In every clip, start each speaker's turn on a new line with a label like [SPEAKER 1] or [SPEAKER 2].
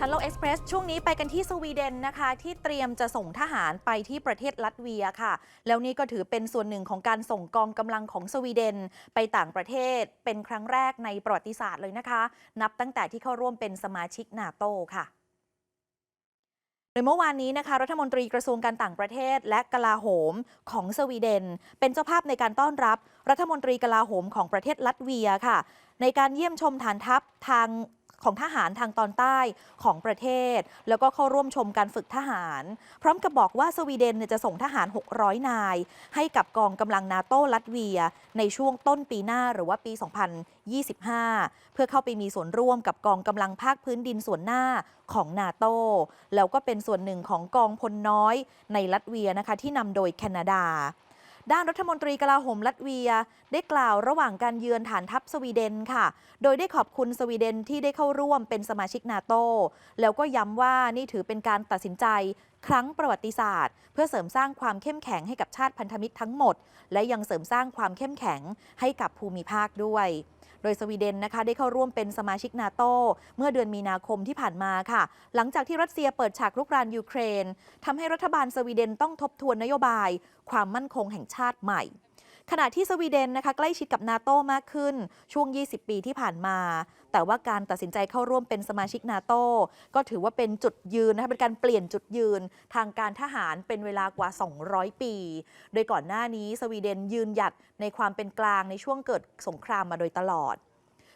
[SPEAKER 1] ทันโลกเอ็กซ์เพรสช่วงนี้ไปกันที่สวีเดนนะคะ ที่เตรียมจะส่งทหารไปที่ประเทศลัตเวียค่ะ แล้วนี่ก็ถือเป็นส่วนหนึ่งของการส่งกองกำลังของสวีเดนไปต่างประเทศเป็นครั้งแรกในประวัติศาสตร์เลยนะคะ นับตั้งแต่ที่เข้าร่วมเป็นสมาชิกนาโตค่ะโดยเมื่อวานนี้นะคะรัฐมนตรีกระทรวงการต่างประเทศ และกลาโหมของสวีเดน เป็นเจ้าภาพในการต้อนรับ รัฐมนตรีกลาโหมของประเทศลัตเวียค่ะ ในการเยี่ยมชมฐานทัพทาง ของทหารทางตอนใต้ของประเทศ แล้วก็เข้าร่วมชมการฝึกทหาร พร้อมกับบอกว่าสวีเดนจะส่งทหาร 600 นาย ให้กับกองกำลังนาโต้ลัตเวีย ในช่วงต้นปีหน้าหรือว่าปี 2025 เพื่อเข้าไปมีส่วนร่วมกับกองกำลังภาคพื้นดินส่วนหน้าของนาโต้แล้วก็เป็นส่วนหนึ่งของกองพลน้อยในลัตเวียนะคะที่นำโดยแคนาดา ด้านรัฐมนตรีกลาโหมลัตเวีย ได้กล่าวระหว่างการเยือนฐานทัพสวีเดนค่ะ โดยได้ขอบคุณสวีเดนที่ได้เข้าร่วมเป็นสมาชิกนาโตแล้วก็ย้ำว่านี่ถือเป็นการตัดสินใจครั้งประวัติศาสตร์ เพื่อเสริมสร้างความเข้มแข็งให้กับชาติพันธมิตรทั้งหมด และยังเสริมสร้างความเข้มแข็งให้กับภูมิภาคด้วย โดยสวีเดนนะคะได้เข้าร่วมเป็นสมาชิกนาโตเมื่อเดือนมีนาคมที่ผ่านมาค่ะ หลังจากที่รัสเซียเปิดฉากรุกรานยูเครนทำให้รัฐบาลสวีเดนต้องทบทวนนโยบาย ความมั่นคงแห่งชาติใหม่ ขณะที่สวีเดนนะคะใกล้ชิดกับนาโตมากขึ้นช่วง 20 ปีที่ผ่านมา แต่ว่าการตัดสินใจเข้าร่วมเป็นสมาชิกนาโตก็ถือว่าเป็นจุดยืนนะคะเป็นการเปลี่ยนจุดยืนทางการทหารเป็นเวลากว่า 200 ปี โดยก่อนหน้านี้สวีเดนยืนหยัดในความเป็นกลางในช่วงเกิดสงครามมาโดยตลอด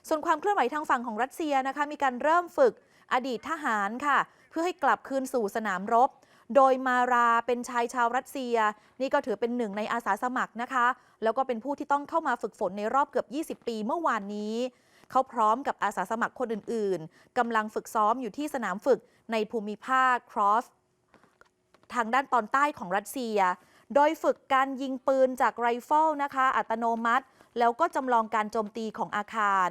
[SPEAKER 1] ส่วนความเคลื่อนไหวทางฝั่งของรัสเซียนะคะมีการเริ่มฝึกอดีตทหารค่ะ เพื่อให้กลับคืนสู่สนามรบ โดยมาราเป็นชายชาวรัสเซีย นี่ก็ถือเป็นหนึ่งในอาสาสมัครนะคะ แล้วก็เป็นผู้ที่ต้องเข้ามาฝึกฝนในรอบเกือบ 20 ปีเมื่อวานนี้ เขาพร้อมกับอาสาสมัครคนอื่นๆกำลังฝึกซ้อมอยู่ที่สนามฝึกในภูมิภาคครอสทางด้านตอนใต้ของรัสเซีย โดยฝึกการยิงปืนจากไรเฟิลนะคะ อัตโนมัติ แล้วก็จำลองการโจมตีของอาคาร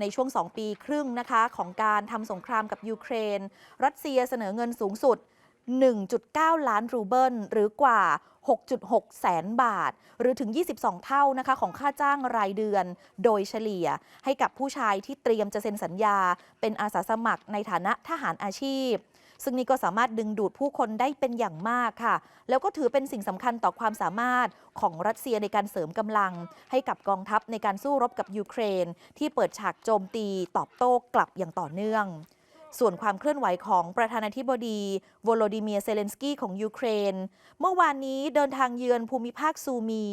[SPEAKER 1] ในช่วง 2 ปีครึ่งนะคะ ของการทำสงครามกับยูเครน รัสเซียเสนอเงินสูงสุด 1.9 ล้านรูเบิลหรือกว่า 6.6 แสนบาท หรือถึง 22 เท่านะคะของค่าจ้างรายเดือน โดยเฉลี่ยให้กับผู้ชายที่เตรียมจะเซ็นสัญญา เป็นอาสาสมัครในฐานะทหารอาชีพ ซึ่งนี่ก็สามารถดึงดูดผู้คนได้เป็นอย่างมากค่ะ แล้วก็ถือเป็นสิ่งสำคัญต่อความสามารถของรัสเซียในการเสริมกำลัง ให้กับกองทัพในการสู้รบกับยูเครน ที่เปิดฉากโจมตีตอบโต้กลับอย่างต่อเนื่อง ส่วนความเคลื่อนไหวของประธานาธิบดีโวโลดิเมียเซเลนสกี้ของยูเครน เมื่อวานนี้เดินทางเยือนภูมิภาคซูมี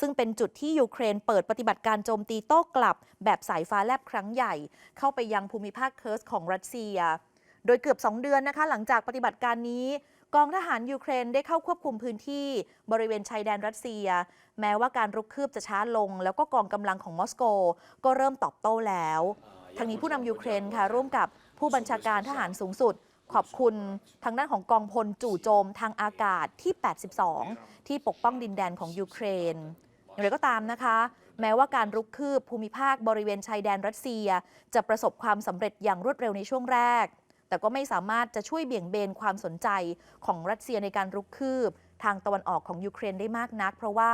[SPEAKER 1] ซึ่งเป็นจุดที่ยูเครนเปิดปฏิบัติการโจมตีโต้กลับ แบบสายฟ้าแลบครั้งใหญ่ เข้าไปยังภูมิภาคเคิร์สของรัสเซีย โดยเกือบ 2 เดือนนะคะ หลังจากปฏิบัติการนี้กองทหารยูเครนได้เข้าควบคุมพื้นที่บริเวณชายแดนรัสเซีย แม้ว่าการรุกคืบจะช้าลง แล้วก็กองกำลังของมอสโก ก็เริ่มตอบโต้แล้วทางนี้ผู้นำยูเครนค่ะร่วมกับ ผู้บัญชาการทหารสูงสุด ขอบคุณทางด้านของกองพลจู่โจมทางอากาศที่ 82 ที่ปกป้องดินแดนของยูเครนอย่างไรก็ตามนะคะ แม้ว่าการรุกคืบภูมิภาคบริเวณชายแดนรัสเซีย จะประสบความสำเร็จอย่างรวดเร็วในช่วงแรก แต่ก็ไม่สามารถจะช่วยเบี่ยงเบนความสนใจของรัสเซียในการรุกคืบ ทางตะวันออกของยูเครนได้มากนัก เพราะว่า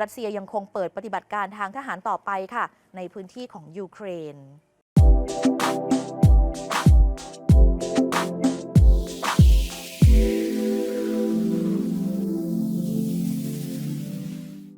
[SPEAKER 1] รัสเซียยังคงเปิดปฏิบัติการทางทหารต่อไปค่ะ ในพื้นที่ของยูเครน